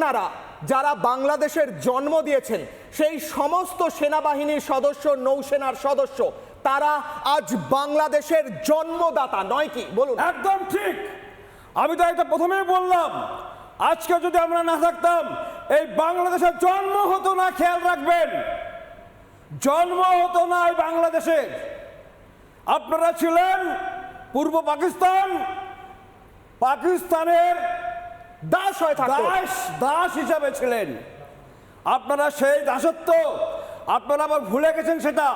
আপনারা যারা বাংলাদেশের জন্ম দিয়েছেন, সেই সমস্ত সেনাবাহিনীর সদস্য, নৌসেনার সদস্য, তারা আজ বাংলাদেশের জন্মদাতা নয় কি? বলুন। একদম ঠিক। আমি তো এটা প্রথমেই বললাম, আজকে যদি আমরা না থাকতাম, এই বাংলাদেশের জন্ম হতো না, খেয়াল রাখবেন। জন্ম হতো না এই বাংলাদেশের আপনারা ছিলেন পূর্ব পাকিস্তান, পাকিস্তানের হয়ে থাকতো দাস দাস হিসাবে ছিলেন। আপনারা সেই দাসত্ব আপনারা আবার ভুলে গেছেন সেটা।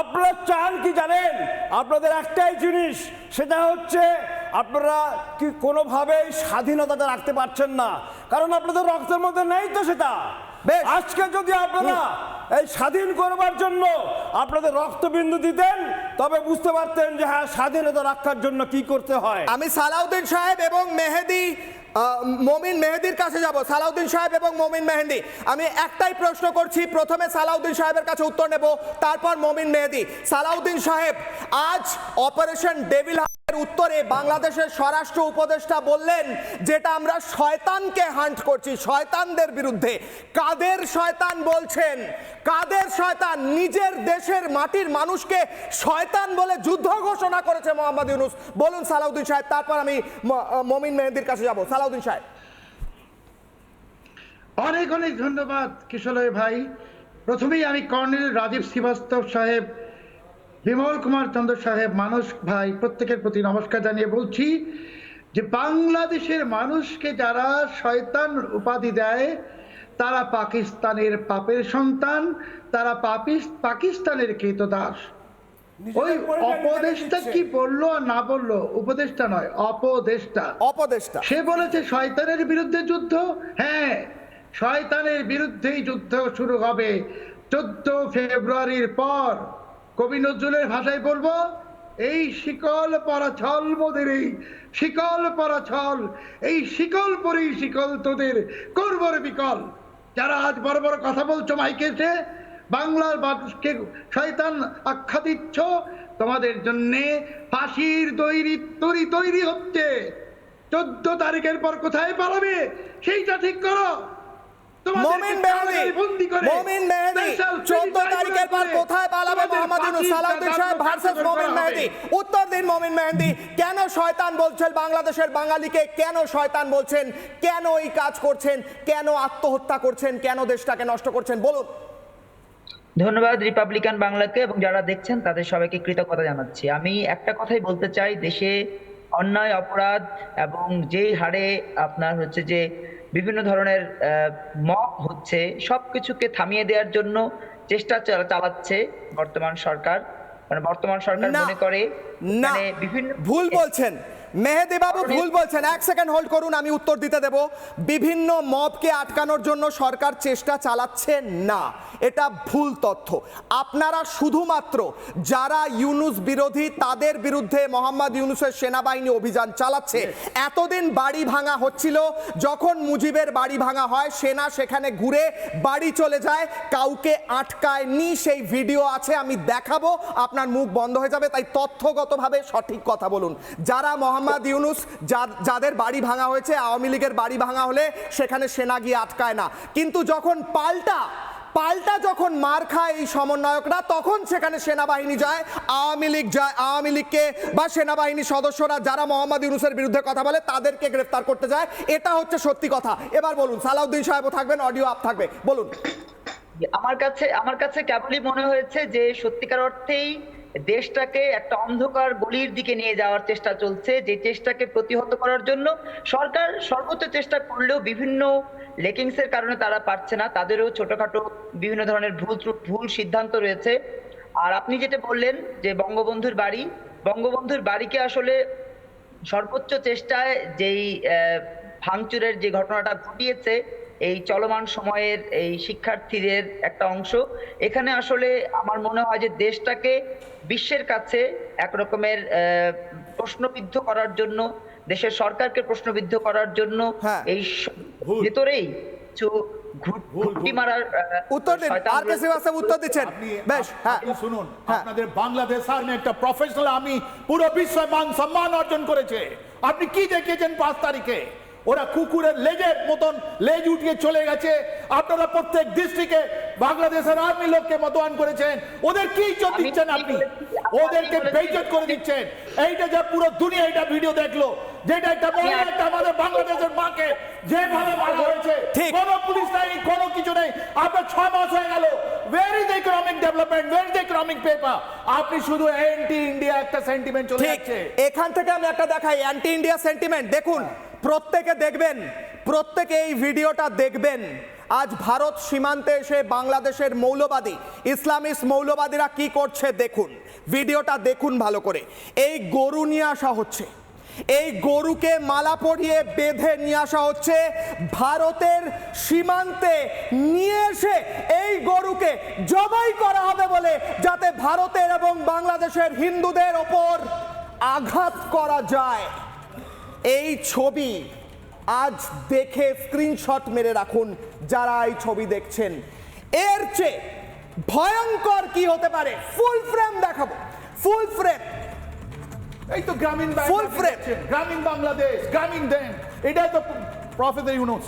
আপনারা চান কি জানেন? আপনাদের একটাই জিনিস সেটা হচ্ছে আপনারা কি কোনোভাবেই স্বাধীনতাটা রাখতে পারছেন না। কারণ আপনাদের রক্তের মধ্যে নেই তো সেটা। বেশ। আজকে যদি আপনারা এই স্বাধীন করবার জন্য আপনাদের রক্তবিন্দু দিতেন তবে বুঝতে পারতেন যে হ্যাঁ স্বাধীনতা রক্ষার জন্য কি করতে হয়। আমি সালাউদ্দিন সাহেব এবং মমিন মেহেদির কাছে যাব, সালাউদ্দিন সাহেব এবং মমিন মেহেদি আমি একটাই প্রশ্ন করছি, প্রথমে সালাউদ্দিন সাহেবের কাছে উত্তর নেব, তারপর মমিন মেহেদি। সালাউদ্দিন সাহেব, আজ অপারেশন ডেভিল উত্তরে বাংলাদেশের স্বরাষ্ট্র উপদেষ্টা বললেন, যেটা আমরা শয়তানকে হান্ট করছি, শয়তানদের বিরুদ্ধে। কাদের শয়তান বলছেন? কাদের শয়তান? নিজের দেশের মাটির মানুষকে শয়তান বলে যুদ্ধ ঘোষণা করেছে মোহাম্মদ ইউনুস। বলুন সালাউদ্দিন সাহেব, তারপর আমি মমিন মেহেদির কাছে যাব। সালাউদ্দিন সাহেব। অনেক অনেক ধন্যবাদ কিশোরয় ভাই। প্রথমেই আমি কর্নেল রাজীব শ্রীবাস্তব সাহেব বিমল কুমার চন্দ্র সাহেব মানুষ ভাই প্রত্যেকের প্রতি নমস্কার জানিয়ে বলছি যে বাংলাদেশের মানুষকে যারা শয়তান উপাধি দেয় তারা পাকিস্তানের পাপের সন্তান তারা পাকিস্তানের কৃতদাস। ওই অপদেশটা কি বলল আর না বলল? উপদেশটা নয় অপদেশটা। অপদেষ্টা সে বলেছে শয়তানের বিরুদ্ধে যুদ্ধ? হ্যাঁ শয়তানের বিরুদ্ধেই যুদ্ধ শুরু হবে। চোদ্দ ফেব্রুয়ারির পর কবি নজরুলের ভাষায় বলব, এই শিকল পরা ছল মোদের এই, শিকল পরা ছল, এই শিকল পরেই শিকল তোদের করবর বিকল। যারা আজ বড় বড় কথা বলছো মাইকে এসে, বাংলার মানুষকে শয়তান আখ্যা দিচ্ছ, তোমাদের জন্যে ফাঁসির তৈরি তৈরি তৈরি হচ্ছে। চোদ্দ তারিখের পর কোথায় পালাবে, সেইটা ঠিক করো। মমিন মেহেদি কারাগারে বন্দি করে মমিন মেহেদি চোদ্দ তারিখের পর কোথায় পালাবে মোহাম্মদ ইউনুস? সালাউদ্দিন সাহেব ভার্সেস মমিন মেহেদি। উত্তর দিন মমিন মেহেদি। কেন শয়তান বলছেন বাংলাদেশের বাঙালিকে? কেন শয়তান বলছেন কেন এই কাজ করছেন? কেন আত্মহত্যা করছেন? কেন দেশটাকে নষ্ট করছেন? বলুন। ধন্যবাদ রিপাবলিকান বাংলাকে এবং যারা দেখছেন তাদের সবাইকে কৃতজ্ঞতা জানাচ্ছি। আমি একটা কথাই বলতে চাই দেশে অন্যায় অপরাধ এবং যেই হারে আপনার হচ্ছে যে বিভিন্ন ধরনের মক হচ্ছে সবকিছুকে থামিয়ে দেওয়ার জন্য চেষ্টা চালা- চালাচ্ছে বর্তমান সরকার। মানে বর্তমান সরকার মনে করে মানে বিভিন্ন ভুল বলছেন। মেহেদি বাবু ভুল বলছেন। এক সেকেন্ড হোল্ড করুন আমি উত্তর দিতে দেব। বিভিন্ন মবকে আটকানোর জন্য সরকার চেষ্টা চালাচ্ছে না। এটা ভুল তথ্য। আপনারা শুধুমাত্র যারা ইউনুস বিরোধী তাদের বিরুদ্ধে মোহাম্মদ ইউনুসের সেনাবাহিনী অভিযান চালাচ্ছে। এতদিন বাড়ি ভাঙা হচ্ছিল। যখন মুজিবের বাড়ি ভাঙা হয় সেনা সেখানে ঘুরে বাড়ি চলে যায়। কাউকে আটকায়নি সেই ভিডিও আছে আমি দেখাবো। আপনার মুখ বন্ধ হয়ে যাবে তাই তথ্যগতভাবে সঠিক কথা বলুন। যারা মোহাম্মদ ইউনুস যাদের বাড়ি ভাঙা হয়েছে, আওয়ামী লীগের বাড়ি ভাঙা হলে সেখানে সেনা গিয়ে আটকায় না। কিন্তু যখন পাল্টা পাল্টা যখন মার খায় এই সমন্বয়করা, তখন সেখানে সেনাবাহিনী যায়, আওয়ামী লীগ যায়, আওয়ামী লীগকে বা সেনাবাহিনীর সদস্যরা যারা মোহাম্মদ ইউনুসের বিরুদ্ধে কথা বলে, তাদেরকে গ্রেফতার করতে যায়। এটা হচ্ছে সত্যি কথা। এবার বলুন, সালাউদ্দিন সাহেবও থাকবেন, অডিও আপ থাকবে। বলুন। আমার কাছে আমার কাছে কেবলই মনে হয়েছে যে সত্যিকার অর্থেই দেশটাকে একটা অন্ধকার গলির দিকে নিয়ে যাওয়ার চেষ্টা চলছে। যে চেষ্টাকে প্রতিহত করার জন্য সরকার সর্বোচ্চ চেষ্টা করলেও বিভিন্ন লেকিংসের কারণে তারা পারছে না। তাদেরও ছোটখাটো বিভিন্ন ধরনের ভুল ভুল সিদ্ধান্ত রয়েছে। আর আপনি যেটা বললেন যে বঙ্গবন্ধুর বাড়ি, বঙ্গবন্ধুর বাড়িকে আসলে সর্বোচ্চ চেষ্টায় যেই ভাঙচুরের যে ঘটনাটা ঘটিয়েছে এই চলমান সময়ের এই শিক্ষার্থীদের একটা অংশ। এখানে আসলে আমার মনে হয় যে দেশটাকে বিশ্বের কাছে এক রকমের প্রশ্নবিদ্ধ করার জন্য দেশের সরকারকে প্রশ্নবিদ্ধ করার জন্য হ্যাঁ। এই ভেতরেই কিছু ঘুট- ভুল, ঘুঁটি ভুল। মারার উত্তর দিন। আর কে শ্রীবাস্তব উত্তর দিচ্ছেন? বেশ হ্যাঁ। শুনুন। হ্যাঁ। আপনাদের বাংলাদেশ আর্মি একটা প্রফেশনাল আমি পুরো বিশ্বে মান সম্মান অর্জন করেছে। আপনি কি দেখিয়েছেন পাঁচ তারিখে? ওরা কুকুরের লেজের মতন লেজ উঠিয়ে চলে গেছে। আপনারা প্রত্যেক ডিস্ট্রিক্টে বাংলাদেশের আর্মি লোককে মতোয়ান করেছেন। ওদের কি ইজ্জত দিচ্ছেন আপনি? ওদেরকে বেইজ্জত করে দিচ্ছেন। এইটা যা পুরো দুনিয়া এটা ভিডিও দেখল। যেটা একটা বড় একটা আমাদের বাংলাদেশের মাকে যেভাবে মারা হয়েছে কোনো পুলিশ নাই কোনো কিছু নেই। আপনার ছয় মাস হয়ে গেল। Where is economic development where is economic paper আপনি শুধু অ্যান্টি ইন্ডিয়া একটা সেন্টিমেন্ট চলে যাচ্ছে। এখান থেকে আমি একটা দেখাই। অ্যান্টি ইন্ডিয়া সেন্টিমেন্ট দেখুন প্রত্যেকে দেখবেন, প্রত্যেকে এই ভিডিওটা দেখবেন। আজ ভারত সীমান্তে এসে বাংলাদেশের মৌলবাদী, ইসলামিস্ট মৌলবাদীরা কি করছে দেখুন। ভিডিওটা দেখুন ভালো করে। এই গরু নিয়ে আসা হচ্ছে। এই গরুকে মালা পরিয়ে বেঁধে নিয়ে আসা হচ্ছে ভারতের সীমান্তে। নিয়ে এসে এই গরুকে জবাই করা হবে বলে যাতে ভারতের এবং বাংলাদেশের হিন্দুদের ওপর আঘাত করা যায়। এই ছবি আজ দেখে স্ক্রিনশট মেরে রাখুন যারা এই ছবি দেখছেন। এর চেয়ে ভয়ঙ্কর কি হতে পারে? ফুল ফ্রেম দেখাবো। ফুল ফ্রেম এই তো গ্রামীণ ফুল ফ্রেম গ্রামীণ বাংলাদেশ গ্রামীণ ব্যাংক এটাই তো প্রফেসর ইউনুস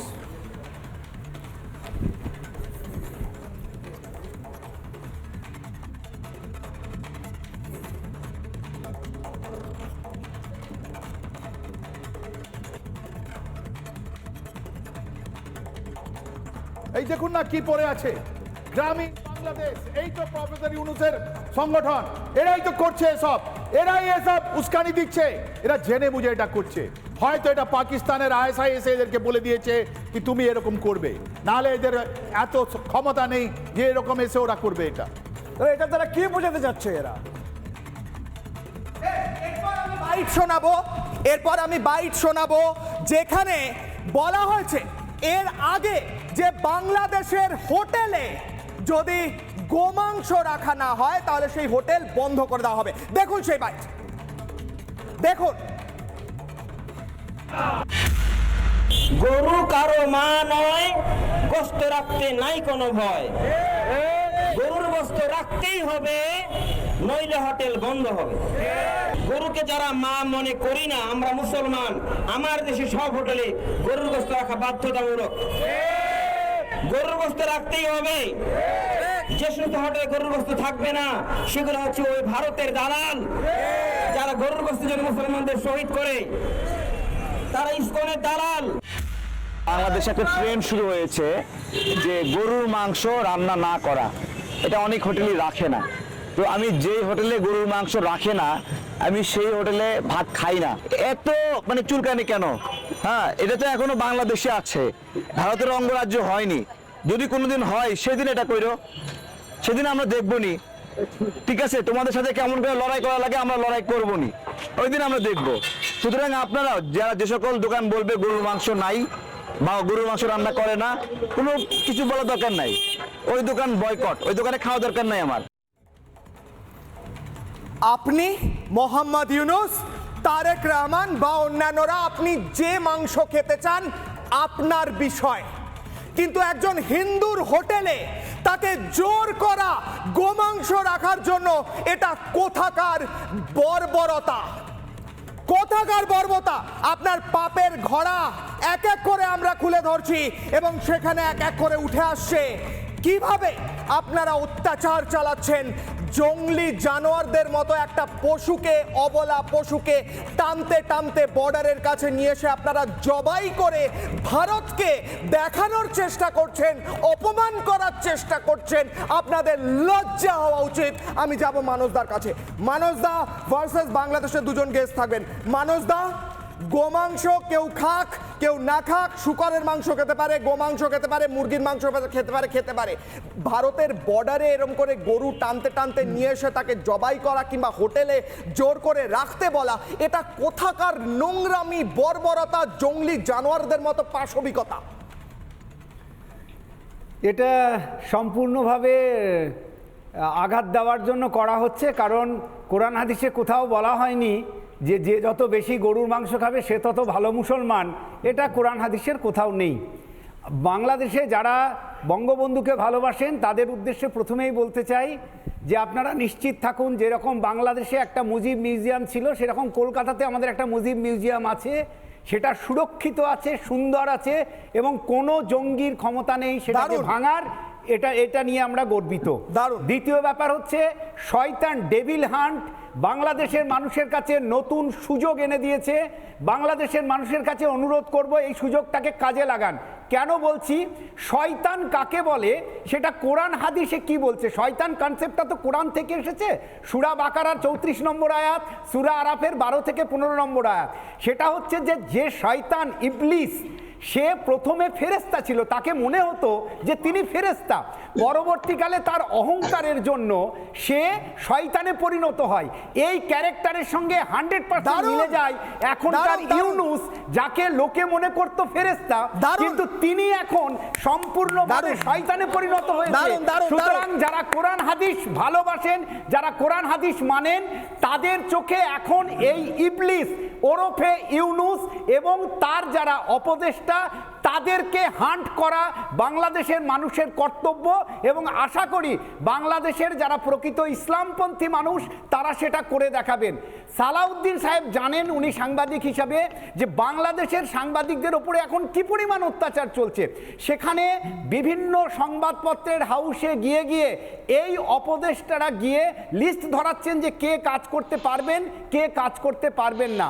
দেখুন না কি পড়ে আছে? গ্রামীণ বাংলাদেশ এই তো প্রফেসর ইউনুসের সংগঠন। এরাই তো করছে এসব। এরাই এসব উস্কানি দিচ্ছে। এরা জেনে বুঝে এটা করছে। হয়তো এটা পাকিস্তানের আইএসআই এসে এদেরকে বলে দিয়েছে কি তুমি এরকম করবে। নাহলে এদের এত ক্ষমতা নেই যে এরকম এসে ওরা করবে এটা। এটা তারা কি বোঝাতে যাচ্ছে এরা? বাইট শোনাবো। এরপর আমি বাইট শোনাবো। যেখানে বলা হয়েছে এর আগে যে বাংলাদেশের হোটেলে যদি গোমাংস রাখা না হয়, তাহলে সেই হোটেল বন্ধ করে দেওয়া হবে। দেখুন সেই বাইট। দেখুন। গরু কারও মা নয়, গোস্ত রাখতে নাই কোনো ভয়। গরুর গোস্ত রাখতেই হবে, নইলে হোটেল বন্ধ হবে। গরুকে যারা মা মনে করি না, আমরা মুসলমান, আমার দেশে সব হোটেলে গরুর গোস্ত রাখা বাধ্যতামূলক। গরুর গোস্ত রাখতেই হবে। যে সমস্ত হোটেলে গরুর গোস্ত থাকবে না, সেগুলো হচ্ছে ওই ভারতের দালাল। যারা গরুর গোস্ত জন্য মুসলমানদের শহীদ করে, তারা ইসকনের দালাল। বাংলাদেশে একটা ট্রেন্ড শুরু হয়েছে যে গরুর মাংস রান্না না করা। এটা অনেক হোটেলই রাখে না। তো আমি যেই হোটেলে গরুর মাংস রাখে না, আমি সেই হোটেলে ভাত খাই না। এত মানে চুলকানি কেন? হ্যাঁ এটা তো এখনও বাংলাদেশে আছে। ভারতের অঙ্গরাজ্য হয়নি। যদি কোনোদিন হয়, সেদিন এটা কইরো। সেদিন আমরা দেখব নি ঠিক আছে, তোমাদের সাথে কেমন করে লড়াই করা লাগে, আমরা লড়াই করব নি ওই দিন আমরা দেখব। সুতরাং আপনারা যারা যে সকল দোকান বলবে গরুর মাংস নাই বা গরুর মাংস রান্না করে না, কোনো কিছু বলার দরকার নাই। ওই দোকান বয়কট ওই দোকানে খাওয়া দরকার নাই আমার। আপনি মোহাম্মদ ইউনুস, তারেক রহমান বা অন্যান্যরা, আপনি যে মাংস খেতে চান, আপনার বিষয়। কিন্তু একজন হিন্দুর হোটেলে তাকে জোর করা গোমাংস রাখার জন্য এটা কোথাকার বর্বরতা। কোথাকার বর্বতা আপনার পাপের ঘোড়া এক এক করে আমরা খুলে ধরছি এবং সেখানে এক এক করে উঠে আসছে। কীভাবে আপনারা অত্যাচার চালাচ্ছেন জঙ্গলি জানোয়ারদের মতো একটা পশুকে, অবলা পশুকে টানতে টানতে বর্ডারের কাছে নিয়ে এসে আপনারা জবাই করে ভারতকে দেখানোর চেষ্টা করছেন, অপমান করার চেষ্টা করছেন। আপনাদের লজ্জা হওয়া উচিত। আমি যাব মানসদার কাছে। মানসদা ভার্সেস বাংলাদেশের দুজন গেস্ট থাকবেন। মানসদা, গোমাংস কেউ খাক কেউ না খাক, শুকরের মাংস খেতে পারে গোমাংস খেতে পারে, মুরগির মাংস খেতে পারে খেতে পারে। ভারতের বর্ডারে এরম করে গরু টানতে টানতে নিয়ে এসে তাকে জবাই করা কিংবা হোটেলে জোর করে রাখতে বলা, এটা কোথাকার নোংরামি, বর্বরতা, জঙ্গলি জানোয়ারদের মতো পাশবিকতা। এটা সম্পূর্ণভাবে আঘাত দেওয়ার জন্য করা হচ্ছে, কারণ কোরআন হাদিসে কোথাও বলা হয়নি যে যে যত বেশি গরুর মাংস খাবে সে তত ভালো মুসলমান। এটা কোরআন হাদিসের কোথাও নেই। বাংলাদেশে যারা বঙ্গবন্ধুকে ভালোবাসেন তাদের উদ্দেশ্যে প্রথমেই বলতে চাই যে আপনারা নিশ্চিত থাকুন যেরকম বাংলাদেশে একটা মুজিব মিউজিয়াম ছিল সেরকম কলকাতাতে আমাদের একটা মুজিব মিউজিয়াম আছে। সেটা সুরক্ষিত আছে সুন্দর আছে এবং কোনো জঙ্গির ক্ষমতা নেই সেটাকে দারুণ। ভাঙার এটা এটা নিয়ে আমরা গর্বিত। দারুণ। দ্বিতীয় ব্যাপার হচ্ছে শয়তান ডেভিল হান্ট বাংলাদেশের মানুষের কাছে নতুন সুযোগ এনে দিয়েছে। বাংলাদেশের মানুষের কাছে অনুরোধ করব এই সুযোগটাকে কাজে লাগান। কেন বলছি? শয়তান কাকে বলে? সেটা কোরআন হাদিসে কি বলছে? শয়তান কনসেপ্টটা তো কোরআন থেকে এসেছে। সুরা বাকারার চৌত্রিশ নম্বর আয়াত সুরা আরাফের বারো থেকে পনেরো নম্বর আয়াত। সেটা হচ্ছে যে যে শয়তান ইবলিস সে প্রথমে ফেরেস্তা ছিল তাকে মনে হতো যে তিনি ফেরেস্তা পরবর্তীকালে তার অহংকারের জন্য সে শয়তানে পরিণত হয় এই ক্যারেক্টারের সঙ্গে হান্ড্রেড পার্সেন্ট! মিলে যায় দারুণ, দারুণ! ইউনুস যাকে লোকে মনে করতো ফেরেস্তা! কিন্তু তিনি এখন সম্পূর্ণভাবে! শয়তানে পরিণত হয়েছে সুতরাং যারা কোরআন হাদিস ভালোবাসেন যারা কোরআন হাদিস মানেন তাদের চোখে এখন এই ইবলিস ওরফে ইউনুস এবং তার যারা অপদেষ্টা তাদেরকে হান্ট করা বাংলাদেশের মানুষের কর্তব্য এবং আশা করি বাংলাদেশের যারা প্রকৃত ইসলামপন্থী মানুষ, তারা সেটা করে দেখাবেন। সালাউদ্দিন সাহেব জানেন, উনি সাংবাদিক হিসাবে, যে বাংলাদেশের সাংবাদিকদের ওপরে এখন কি পরিমাণ অত্যাচার চলছে। সেখানে বিভিন্ন সংবাদপত্রের হাউসে গিয়ে গিয়ে এই অপদেষ্টারা গিয়ে লিস্ট ধরাচ্ছেন যে কে কাজ করতে পারবেন, কে কাজ করতে পারবেন না।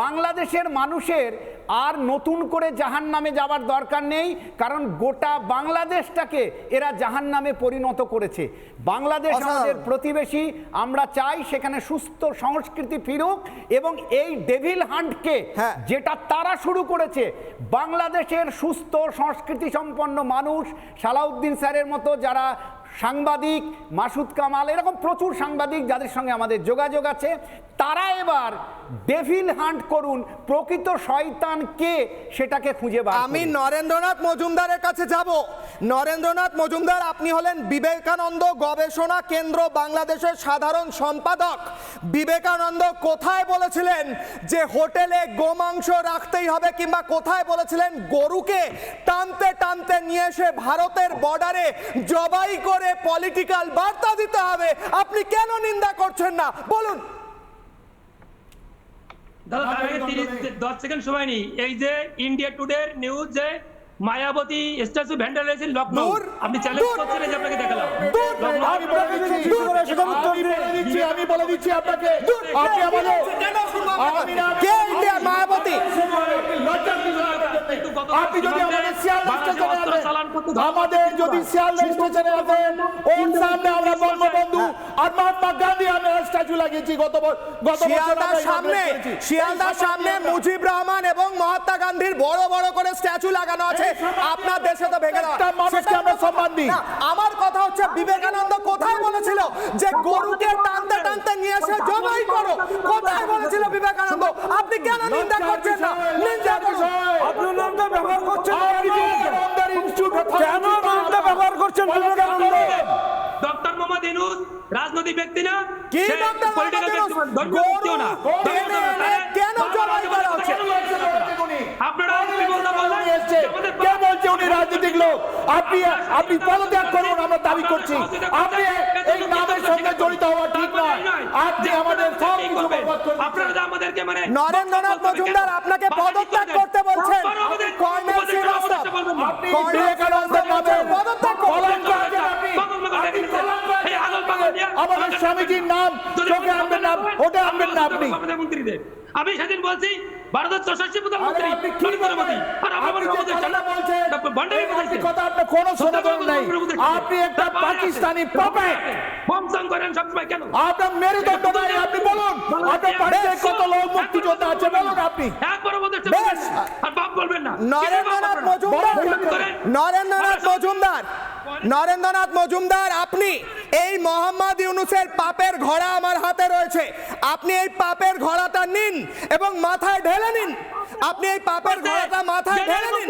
বাংলাদেশের মানুষের আর নতুন করে জাহান নামে যাওয়ার দরকার নেই কারণ গোটা বাংলাদেশটাকে এরা জাহান নামে পরিণত করেছে বাংলাদেশ আমাদের প্রতিবেশী আমরা চাই সেখানে সুস্থ সংস্কৃতি ফিরুক এবং এই ডেভিল হান্টকে হ্যাঁ। যেটা তারা শুরু করেছে বাংলাদেশের সুস্থ সংস্কৃতি সম্পন্ন মানুষ সালাউদ্দিন স্যারের মতো যারা সাংবাদিক মাসুদ কামাল এরকম প্রচুর সাংবাদিক যাদের সঙ্গে আমাদের যোগাযোগ আছে তারা এবার ডেভিল হান্ট করুন প্রকৃত শয়তান কে সেটাকে খুঁজে বার আমি নরেন্দ্রনাথ মজুমদারের কাছে যাব। নরেন্দ্রনাথ মজুমদার আপনি হলেন বিবেকানন্দ গবেষণা কেন্দ্র বাংলাদেশের সাধারণ সম্পাদক। বিবেকানন্দ কোথায় বলেছিলেন যে হোটেলে গোমাংস রাখতেই হবে কিংবা কোথায় বলেছিলেন গরুকে টানতে টানতে নিয়ে এসে ভারতের বর্ডারে জবাই করে পলিটিক্যাল বার্তা দিতে হবে। আপনি কেন নিন্দা করছেন না? বলুন। দাদা তার আগে দশ সেকেন্ড সময় নেই। এই যে ইন্ডিয়া টুডে নিউজ যে মায়াবতী স্ট্যাচু ভ্যান্ডালাইজেশন লখনৌ আপনি চ্যালেঞ্জ করছেন এই যে আপনাকে দেখালাম। আমি বলে দিচ্ছি আপনাকে। আপনি আমাদের কে মায়াবতী? আপনি যদি আমাদের শিয়ালদা স্টেশনে আমাদের যদি শিয়ালদা স্টেশনে আসেন ওর সামনে আমরা বঙ্গবন্ধু আর মহাত্মা গান্ধী আমরা স্ট্যাচু লাগিয়েছি গত গত শিয়ালদার সামনে শিয়ালদার সামনে মুজিব রহমান এবং মহাত্মা গান্ধীর বড় বড় করে স্ট্যাচু লাগানো আছে। আপনার দেশে তো ভেঙে দেওয়া। মানুষকে আমরা সম্মান দিই। আমার কথা হচ্ছে বিবেকানন্দ কোথায় বলেছিল যে গরুকে টানতে টানতে নিয়ে এসে জবাই করো। কোথায় বলেছিল বিবেকানন্দ? আপনি কেন নিন্দা করছেন না? নিন্দা করুন। নামটা ব্যবহার করছেন কেন? নামটা ব্যবহার করছেন বিবেকানন্দ ডক্টর মোহাম্মদ ইনুস রাজনৈতিক ব্যক্তি না কি ডক্টর political ব্যক্তি, না। গরু ধর্মীয় টেনে ব্যক্তি না। এনে কেন জবাই করা হচ্ছে? আপনারা কি বলতে বললেন এসছে যে উনি রাজনৈতিক লোক আপনি আপনি পদত্যাগ করুন আমরা দাবি করছি। আপনি এই নামের সঙ্গে জড়িত হওয়া ঠিক নয়। আপনি আমাদের সব কিছু আপনারা যে আমাদেরকে মানে নরেন্দ্রনাথ মজুমদার আপনাকে পদত্যাগ করতে বলছেন। কর্নেল শ্রীবাস্তব আপনি আপনি? মন্ত্রীদের। আমি সেদিন বলছি ভারতের প্রধানমন্ত্রী আরে নরেন্দ্র মোদী। আমাদের কথা ভান্ডারি কোনো নেই। আপনি একটা পাকিস্তানি বমসং করেন সবসময় কেন? আপনার মেরুদণ্ড নাই আপনি বলুন। আপনার কত লোক মুক্তিযোদ্ধা আছে বলুন আপনি। একবারও বলতে বেশ। আর বাপ বলবেন না। নরেন্দ্রনাথ মজুমদার। নরেন্দ্রনাথ মজুমদার। নরেন্দ্রনাথ মজুমদার আপনি এই মোহাম্মদ ইউনুসের পাপের ঘোড়া আমার হাতে রয়েছে। আপনি এই পাপের ঘোড়াটা নিন এবং মাথায় ঢেলে নিন। আপনি এই পাপের ঘোড়াটা মাথায় ঢেলে নিন?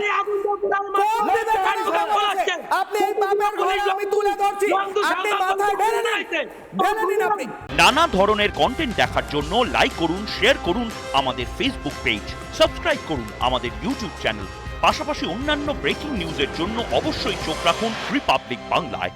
আপনি এই পাপের ঘোড়া আমি তুলে ধরছি। আপনি মাথায় ঢেলে নিন। ঢেলে নিন আপনি। নানা ধরনের কন্টেন্ট দেখার জন্য লাইক করুন শেয়ার করুন আমাদের ফেসবুক পেজ সাবস্ক্রাইব করুন আমাদের ইউটিউব চ্যানেল পাশাপাশি অন্যান্য ব্রেকিং নিউজের জন্য অবশ্যই চোখ রাখুন রিপাবলিক বাংলায়